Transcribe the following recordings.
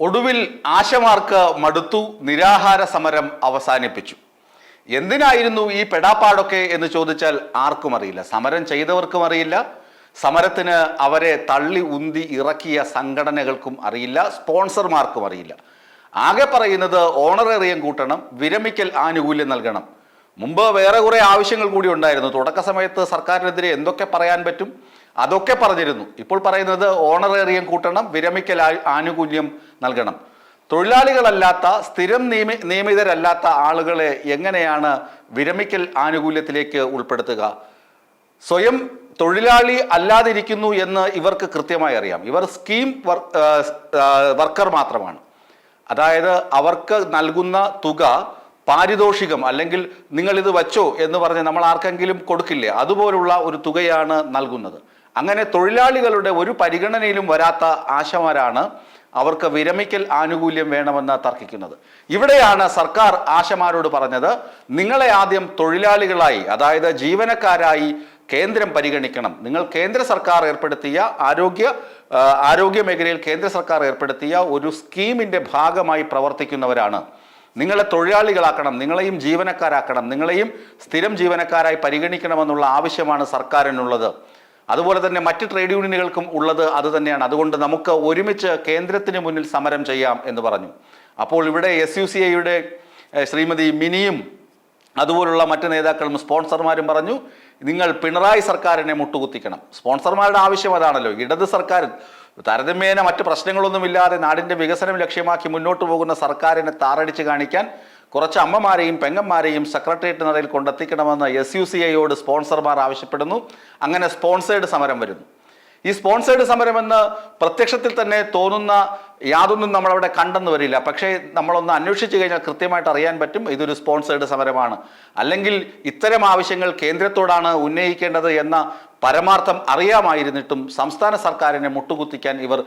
ഒടുവിൽ ആശമാർക്ക് മടുത്തു നിരാഹാര സമരം അവസാനിപ്പിച്ചു. എന്തിനായിരുന്നു ഈ പെടാപ്പാടൊക്കെ എന്ന് ചോദിച്ചാൽ ആർക്കും അറിയില്ല. സമരം ചെയ്തവർക്കും അറിയില്ല. സമരത്തിന് അവരെ തള്ളി ഉന്തി ഇറക്കിയ സംഘടനകൾക്കും അറിയില്ല. സ്പോൺസർമാർക്കും അറിയില്ല. ആകെ പറയുന്നത് ഓണറേറിയം കൂട്ടണം വിരമിക്കൽ ആനുകൂല്യം നൽകണം. മുമ്പ് വേറെ കുറേ ആവശ്യങ്ങൾ കൂടി ഉണ്ടായിരുന്നു. തുടക്ക സമയത്ത് സർക്കാരിനെതിരെ എന്തൊക്കെ പറയാൻ പറ്റും? അതൊക്കെ പറഞ്ഞിരുന്നു. ഇപ്പോൾ പറയുന്നത് ഓണറേറിയം കൂട്ടണം വിരമിക്കൽ ആനുകൂല്യം നൽകണം. തൊഴിലാളികളല്ലാത്ത സ്ഥിരം നിയമി നിയമിതരല്ലാത്ത ആളുകളെ എങ്ങനെയാണ് വിരമിക്കൽ ആനുകൂല്യത്തിലേക്ക് ഉൾപ്പെടുത്തുക? സ്വയം തൊഴിലാളി അല്ലാതിരിക്കുന്നു എന്ന് ഇവർക്ക് കൃത്യമായി അറിയാം. ഇവർ സ്കീം വർക്കർ മാത്രമാണ്. അതായത് അവർക്ക് നൽകുന്ന തുക പാരിതോഷികം അല്ലെങ്കിൽ നിങ്ങൾ ഇത് വച്ചോ എന്ന് പറഞ്ഞ് നമ്മൾ ആർക്കെങ്കിലും കൊടുക്കില്ലേ? അതുപോലുള്ള ഒരു തുകയാണ് നൽകുന്നത്. അങ്ങനെ തൊഴിലാളികളുടെ ഒരു പരിഗണനയിലും വരാത്ത ആശമാരാണ് അവർക്ക് വിരമിക്കൽ ആനുകൂല്യം വേണമെന്ന് തർക്കിക്കുന്നത്. ഇവിടെയാണ് സർക്കാർ ആശമാരോട് പറഞ്ഞത് നിങ്ങളെ ആദ്യം തൊഴിലാളികളായി അതായത് ജീവനക്കാരായി കേന്ദ്രം പരിഗണിക്കണം. നിങ്ങൾ കേന്ദ്ര സർക്കാർ ഏർപ്പെടുത്തിയ ആരോഗ്യ ആരോഗ്യ മേഖലയിൽ കേന്ദ്ര സർക്കാർ ഏർപ്പെടുത്തിയ ഒരു സ്കീമിന്റെ ഭാഗമായി പ്രവർത്തിക്കുന്നവരാണ്. നിങ്ങളെ തൊഴിലാളികളാക്കണം നിങ്ങളെയും ജീവനക്കാരാക്കണം നിങ്ങളെയും സ്ഥിരം ജീവനക്കാരായി പരിഗണിക്കണമെന്നുള്ള ആവശ്യമാണ് സർക്കാരിനുള്ളത്. അതുപോലെ തന്നെ മറ്റ് ട്രേഡ് യൂണിയനുകൾക്കും ഉള്ളത് അത് തന്നെയാണ്. അതുകൊണ്ട് നമുക്ക് ഒരുമിച്ച് കേന്ദ്രത്തിന് മുന്നിൽ സമരം ചെയ്യാം എന്ന് പറഞ്ഞു. അപ്പോൾ ഇവിടെ എസ് യു സി ഐയുടെ ശ്രീമതി മിനിയും അതുപോലുള്ള മറ്റ് നേതാക്കളും സ്പോൺസർമാരും പറഞ്ഞു നിങ്ങൾ പിണറായി സർക്കാരിനെ മുട്ടുകുത്തിക്കണം. സ്പോൺസർമാരുടെ ആവശ്യം അതാണല്ലോ. ഇടത് സർക്കാർ താരതമ്യേന മറ്റ് പ്രശ്നങ്ങളൊന്നുമില്ലാതെ നാടിന്റെ വികസനം ലക്ഷ്യമാക്കി മുന്നോട്ട് പോകുന്ന സർക്കാരിനെ താറടിച്ച് കാണിക്കാൻ കുറച്ച് അമ്മമാരെയും പെങ്ങന്മാരെയും സെക്രട്ടേറിയറ്റ് നിലയിൽ കൊണ്ടെത്തിക്കണമെന്ന് എസ് യു സി ഐയോട് സ്പോൺസർമാർ ആവശ്യപ്പെടുന്നു. അങ്ങനെ സ്പോൺസേഡ് സമരം വരുന്നു. ഈ സ്പോൺസേഡ് സമരമെന്ന് പ്രത്യക്ഷത്തിൽ തന്നെ തോന്നുന്ന യാതൊന്നും നമ്മളവിടെ കണ്ടെന്ന് വരില്ല. പക്ഷേ നമ്മളൊന്ന് അന്വേഷിച്ചു കഴിഞ്ഞാൽ കൃത്യമായിട്ട് അറിയാൻ പറ്റും ഇതൊരു സ്പോൺസേഡ് സമരമാണ്. അല്ലെങ്കിൽ ഇത്തരം ആവശ്യങ്ങൾ കേന്ദ്രത്തോടാണ് ഉന്നയിക്കേണ്ടത് എന്ന പരമാർത്ഥം അറിയാമായിരുന്നിട്ടും സംസ്ഥാന സർക്കാരിനെ മുട്ടുകുത്തിക്കാൻ ഇവർ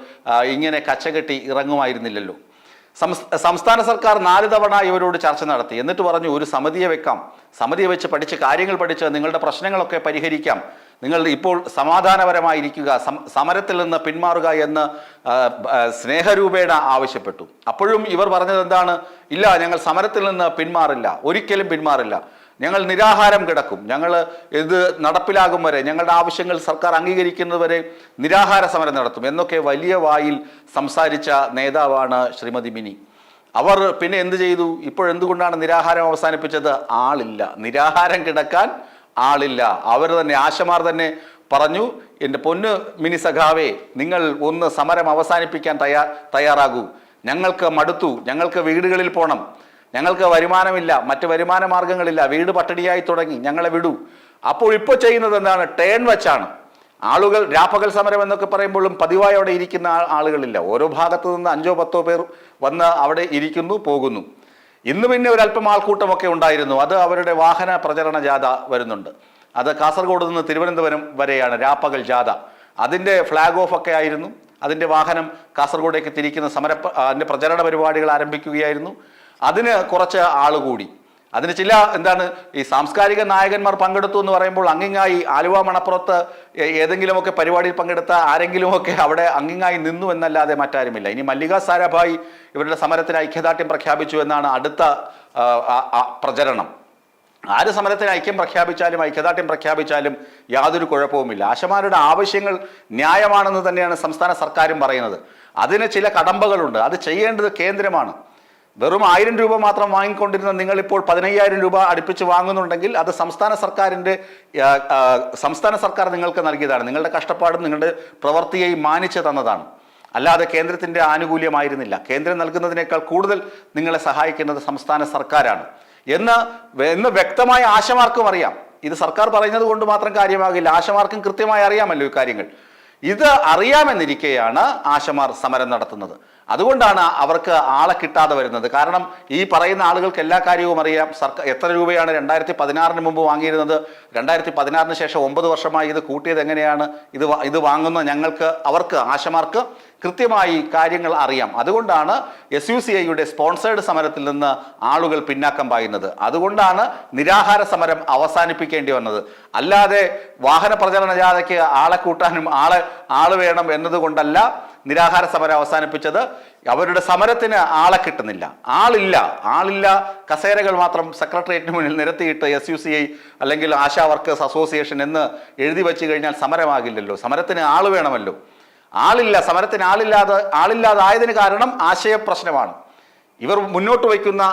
ഇങ്ങനെ കച്ചകെട്ടി ഇറങ്ങുമായിരുന്നില്ലല്ലോ. സംസ്ഥാന സർക്കാർ നാല് തവണ ഇവരോട് ചർച്ച നടത്തി. എന്നിട്ട് പറഞ്ഞു ഒരു സമിതിയെ വെക്കാം. സമിതിയെ വെച്ച് പഠിച്ച് കാര്യങ്ങൾ പഠിച്ച് നിങ്ങളുടെ പ്രശ്നങ്ങളൊക്കെ പരിഹരിക്കാം. നിങ്ങൾ ഇപ്പോൾ സമാധാനപരമായിരിക്കുക സമരത്തിൽ നിന്ന് പിന്മാറുക എന്ന് സ്നേഹരൂപേണ ആവശ്യപ്പെട്ടു. അപ്പോഴും ഇവർ പറഞ്ഞത് എന്താണ് ഇല്ല ഞങ്ങൾ സമരത്തിൽ നിന്ന് പിന്മാറില്ല. ഒരിക്കലും പിന്മാറില്ല. ഞങ്ങൾ നിരാഹാരം കിടക്കും. ഞങ്ങൾ ഇത് നടപ്പിലാകും വരെ ഞങ്ങളുടെ ആവശ്യങ്ങൾ സർക്കാർ അംഗീകരിക്കുന്നതുവരെ നിരാഹാര സമരം നടത്തും. എന്നൊക്കെ വലിയ വായിൽ സംസാരിച്ച നേതാവാണ് ശ്രീമതി മിനി. അവർ പിന്നെ എന്ത് ചെയ്തു? ഇപ്പോഴെന്തുകൊണ്ടാണ് നിരാഹാരം അവസാനിപ്പിച്ചത്? ആളില്ല. നിരാഹാരം കിടക്കാൻ ആളില്ല. അവർ തന്നെ ആശമാർ തന്നെ പറഞ്ഞു എന്റെ പൊന്ന് മിനി സഖാവേ നിങ്ങൾ ഒന്ന് സമരം അവസാനിപ്പിക്കാൻ തയ്യാ തയ്യാറാകൂ. ഞങ്ങൾക്ക് മടുത്തു. ഞങ്ങൾക്ക് വീടുകളിൽ പോകണം ഞങ്ങൾക്ക് വരുമാനമില്ല മറ്റ് വരുമാന മാർഗങ്ങളില്ല വീട് പട്ടിണിയായി തുടങ്ങി ഞങ്ങളെ വിടൂ. അപ്പോൾ ഇപ്പോൾ ചെയ്യുന്നത് എന്താണ്? ടേൺ വെച്ചാണ്. ആളുകൾ രാപ്പകൽ സമരം എന്നൊക്കെ പറയുമ്പോഴും പതിവായി അവിടെ ഇരിക്കുന്ന ആളുകളില്ല. ഓരോ ഭാഗത്തു നിന്ന് അഞ്ചോ പത്തോ പേർ വന്ന് അവിടെ ഇരിക്കുന്നു പോകുന്നു. ഇന്ന് പിന്നെ ഒരല്പം ആൾക്കൂട്ടമൊക്കെ ഉണ്ടായിരുന്നു. അത് അവരുടെ വാഹന പ്രചരണ ജാഥ വരുന്നുണ്ട്. അത് കാസർഗോഡ് നിന്ന് തിരുവനന്തപുരം വരെയാണ് രാപ്പകൽ ജാഥ. അതിന്റെ ഫ്ലാഗ് ഓഫ് ഒക്കെ ആയിരുന്നു. അതിന്റെ വാഹനം കാസർഗോഡേക്ക് തിരിക്കുന്ന സമര അതിന്റെ പ്രചരണ പരിപാടികൾ ആരംഭിക്കുകയായിരുന്നു. അതിന് കുറച്ച് ആൾ കൂടി. അതിന് ചില എന്താണ് ഈ സാംസ്കാരിക നായകന്മാർ പങ്കെടുത്തു എന്ന് പറയുമ്പോൾ അങ്ങിങ്ങായി ആലുവ മണപ്പുറത്ത് ഏതെങ്കിലുമൊക്കെ പരിപാടിയിൽ പങ്കെടുത്ത ആരെങ്കിലുമൊക്കെ അവിടെ അങ്ങിങ്ങായി നിന്നു എന്നല്ലാതെ മറ്റാരുമില്ല. ഇനി മല്ലിക സാരാഭായി ഇവരുടെ സമരത്തിന് ഐക്യദാർഢ്യം പ്രഖ്യാപിച്ചു എന്നാണ് അടുത്ത പ്രചരണം. ആര് സമരത്തിന് ഐക്യം പ്രഖ്യാപിച്ചാലും ഐക്യദാർഢ്യം പ്രഖ്യാപിച്ചാലും യാതൊരു കുഴപ്പവുമില്ല. ആശമാരുടെ ആവശ്യങ്ങൾ ന്യായമാണെന്ന് തന്നെയാണ് സംസ്ഥാന സർക്കാരും പറയുന്നത്. അതിന് ചില കടമ്പകളുണ്ട്. അത് ചെയ്യേണ്ടത് കേന്ദ്രമാണ്. വെറും ആയിരം രൂപ മാത്രം വാങ്ങിക്കൊണ്ടിരുന്ന നിങ്ങൾ ഇപ്പോൾ പതിനയ്യായിരം രൂപ അടുപ്പിച്ച് വാങ്ങുന്നുണ്ടെങ്കിൽ അത് സംസ്ഥാന സർക്കാരിന്റെ സംസ്ഥാന സർക്കാർ നിങ്ങൾക്ക് നൽകിയതാണ്. നിങ്ങളുടെ കഷ്ടപ്പാടും നിങ്ങളുടെ പ്രവൃത്തിയെയും മാനിച്ച് തന്നതാണ്. അല്ലാതെ കേന്ദ്രത്തിന്റെ ആനുകൂല്യമായിരുന്നില്ല. കേന്ദ്രം നൽകുന്നതിനേക്കാൾ കൂടുതൽ നിങ്ങളെ സഹായിക്കുന്നത് സംസ്ഥാന സർക്കാരാണ്. എന്ന് എന്ന് വ്യക്തമായ ആശമാർക്കും അറിയാം. ഇത് സർക്കാർ പറയുന്നത് കൊണ്ട് മാത്രം കാര്യമാകില്ല. ആശമാർക്കും കൃത്യമായി അറിയാമല്ലോ ഈ കാര്യങ്ങൾ. ഇത് അറിയാമെന്നിരിക്കെയാണ് ആശമാർ സമരം നടത്തുന്നത്. അതുകൊണ്ടാണ് അവർക്ക് ആളെ കിട്ടാതെ വരുന്നത്. കാരണം ഈ പറയുന്ന ആളുകൾക്ക് എല്ലാ കാര്യവും അറിയാം. സർക്കാർ എത്ര രൂപയാണ് രണ്ടായിരത്തി പതിനാറിന് മുമ്പ് വാങ്ങിയിരുന്നത്? രണ്ടായിരത്തി പതിനാറിന് ശേഷം ഒമ്പത് വർഷമായി ഇത് കൂട്ടിയത് എങ്ങനെയാണ്? ഇത് ഇത് വാങ്ങുന്ന ഞങ്ങൾക്ക് അവർക്ക് ആശമാർക്ക് കൃത്യമായി കാര്യങ്ങൾ അറിയാം. അതുകൊണ്ടാണ് എസ് യു സി ഐയുടെ സ്പോൺസേഡ് സമരത്തിൽ നിന്ന് ആളുകൾ പിന്നാക്കം പായുന്നത്. അതുകൊണ്ടാണ് നിരാഹാര സമരം അവസാനിപ്പിക്കേണ്ടി വന്നത്. അല്ലാതെ വാഹന പ്രചരണ ജാഥയ്ക്ക് ആളെ കൂട്ടാനും ആളെ ആൾ വേണം എന്നതുകൊണ്ടല്ല നിരാഹാര സമരം അവസാനിപ്പിച്ചത്. അവരുടെ സമരത്തിന് ആളെ കിട്ടുന്നില്ല. ആളില്ല. ആളില്ല കസേരകൾ മാത്രം സെക്രട്ടേറിയറ്റിന് മുന്നിൽ നിരത്തിയിട്ട് എസ് യു സി ഐ അല്ലെങ്കിൽ ആശാ വർക്കേഴ്സ് അസോസിയേഷൻ എന്ന് എഴുതി വെച്ച് കഴിഞ്ഞാൽ സമരമാകില്ലല്ലോ. സമരത്തിന് ആൾ വേണമല്ലോ. ആളില്ല സമരത്തിന് ആളില്ലാതെ ആളില്ലാതായതിന് കാരണം ആശയപ്രശ്നമാണ്. ഇവർ മുന്നോട്ട് വയ്ക്കുന്ന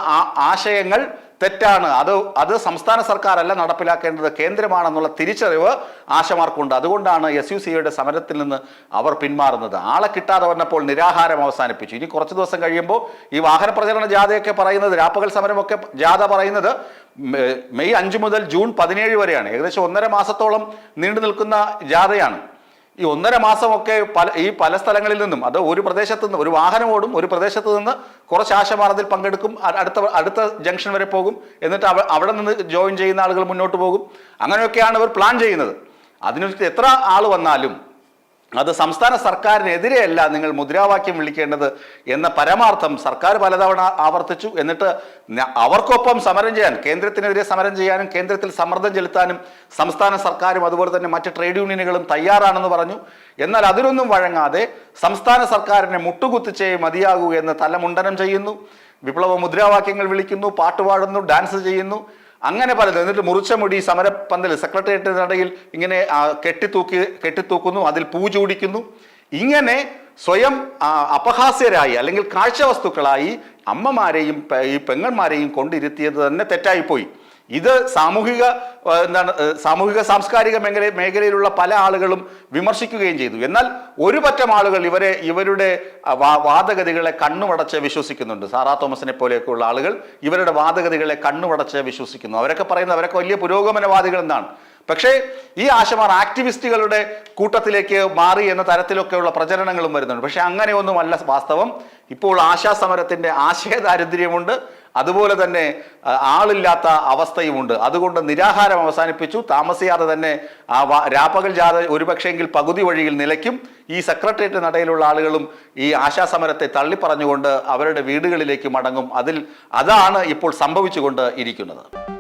ആശയങ്ങൾ തെറ്റാണ്. അത് അത് സംസ്ഥാന സർക്കാരല്ല നടപ്പിലാക്കേണ്ടത് കേന്ദ്രമാണെന്നുള്ള തിരിച്ചറിവ് ആശമാർക്കുണ്ട്. അതുകൊണ്ടാണ് എസ് യു സിയുടെ സമരത്തിൽ നിന്ന് അവർ പിന്മാറുന്നത്. ആളെ കിട്ടാതെ വന്നപ്പോൾ നിരാഹാരം അവസാനിപ്പിച്ചു. ഇനി കുറച്ച് ദിവസം കഴിയുമ്പോൾ ഈ വാഹന പ്രചരണ ജാഥയൊക്കെ പറയുന്നത് രാപ്പകൽ സമരമൊക്കെ ജാഥ പറയുന്നത് മെയ് അഞ്ച് മുതൽ ജൂൺ പതിനേഴ് വരെയാണ്. ഏകദേശം ഒന്നര മാസത്തോളം നീണ്ടു നിൽക്കുന്ന ജാഥയാണ്. ഈ ഒന്നര മാസമൊക്കെ പല ഈ പല സ്ഥലങ്ങളിൽ നിന്നും അത് ഒരു പ്രദേശത്ത് നിന്ന് ഒരു വാഹനം ഓടും ഒരു പ്രദേശത്ത് നിന്ന് കുറച്ച് ആശമാർദ്ദത്തിൽ പങ്കെടുക്കും അടുത്ത അടുത്ത ജംഗ്ഷൻ വരെ പോകും എന്നിട്ട് അവ അവിടെ നിന്ന് ജോയിൻ ചെയ്യുന്ന ആളുകൾ മുന്നോട്ട് പോകും. അങ്ങനെയൊക്കെയാണ് ഇവർ പ്ലാൻ ചെയ്യുന്നത്. അതിനു എത്ര ആൾ വന്നാലും അത് സംസ്ഥാന സർക്കാരിനെതിരെയല്ല നിങ്ങൾ മുദ്രാവാക്യം വിളിക്കേണ്ടത് എന്ന പരമാർത്ഥം സർക്കാർ പലതവണ ആവർത്തിച്ചു. എന്നിട്ട് അവർക്കൊപ്പം സമരം ചെയ്യാൻ കേന്ദ്രത്തിനെതിരെ സമരം ചെയ്യാനും കേന്ദ്രത്തിൽ സമ്മർദ്ദം ചെലുത്താനും സംസ്ഥാന സർക്കാരും അതുപോലെ തന്നെ മറ്റ് ട്രേഡ് യൂണിയനുകളും തയ്യാറാണെന്ന് പറഞ്ഞു. എന്നാൽ അതിനൊന്നും വഴങ്ങാതെ സംസ്ഥാന സർക്കാരിനെ മുട്ടുകുത്തിച്ചേ മതിയാകൂ എന്ന് തലമുണ്ടനം ചെയ്യുന്നു. വിപ്ലവ മുദ്രാവാക്യങ്ങൾ വിളിക്കുന്നു പാട്ടുപാടുന്നു ഡാൻസ് ചെയ്യുന്നു. അങ്ങനെ പലതും. എന്നിട്ട് മുറിച്ച മുടി സമരപ്പന്തൽ സെക്രട്ടേറിയറ്റ് നടയിൽ ഇങ്ങനെ കെട്ടിത്തൂക്കി കെട്ടിത്തൂക്കുന്നു അതിൽ പൂ ചൂടിക്കുന്നു. ഇങ്ങനെ സ്വയം അപഹാസ്യരായി അല്ലെങ്കിൽ കാഴ്ചവസ്തുക്കളായി അമ്മമാരെയും ഈ പെങ്ങന്മാരെയും കൊണ്ടിരുത്തിയത് തന്നെ തെറ്റായിപ്പോയി. ഇത് സാമൂഹിക എന്താണ് സാമൂഹിക സാംസ്കാരിക മേഖല മേഖലയിലുള്ള പല ആളുകളും വിമർശിക്കുകയും ചെയ്തു. എന്നാൽ ഒരു പറ്റം ആളുകൾ ഇവരെ ഇവരുടെ വാദഗതികളെ കണ്ണുമടച്ച് വിശ്വസിക്കുന്നുണ്ട്. സാറാ തോമസിനെ പോലെയൊക്കെയുള്ള ആളുകൾ ഇവരുടെ വാദഗതികളെ കണ്ണുമടച്ച് വിശ്വസിക്കുന്നു. അവരൊക്കെ പറയുന്നത് അവരൊക്കെ വലിയ പുരോഗമനവാദികൾ എന്നാണ്. പക്ഷേ ഈ ആശമാർ ആക്ടിവിസ്റ്റുകളുടെ കൂട്ടത്തിലേക്ക് മാറി എന്ന തരത്തിലൊക്കെയുള്ള പ്രചരണങ്ങളും വരുന്നുണ്ട്. പക്ഷെ അങ്ങനെയൊന്നുമല്ല വാസ്തവം. ഇപ്പോൾ ആശാ ആശാസമരത്തിന്റെ ആശയദാരിദ്ര്യമുണ്ട്. അതുപോലെ തന്നെ ആളില്ലാത്ത അവസ്ഥയുമുണ്ട്. അതുകൊണ്ട് നിരാഹാരം അവസാനിപ്പിച്ചു. താമസിയാതെ തന്നെ ആ രാപ്പകൽ ജാഥ ഒരുപക്ഷെങ്കിൽ പകുതി വഴിയിൽ നിലയ്ക്കും. ഈ സെക്രട്ടേറിയറ്റ് നടയിലുള്ള ആളുകളും ഈ ആശാസമരത്തെ തള്ളിപ്പറഞ്ഞുകൊണ്ട് അവരുടെ വീടുകളിലേക്ക് മടങ്ങും. അതിൽ അതാണ് ഇപ്പോൾ സംഭവിച്ചുകൊണ്ട് ഇരിക്കുന്നത്.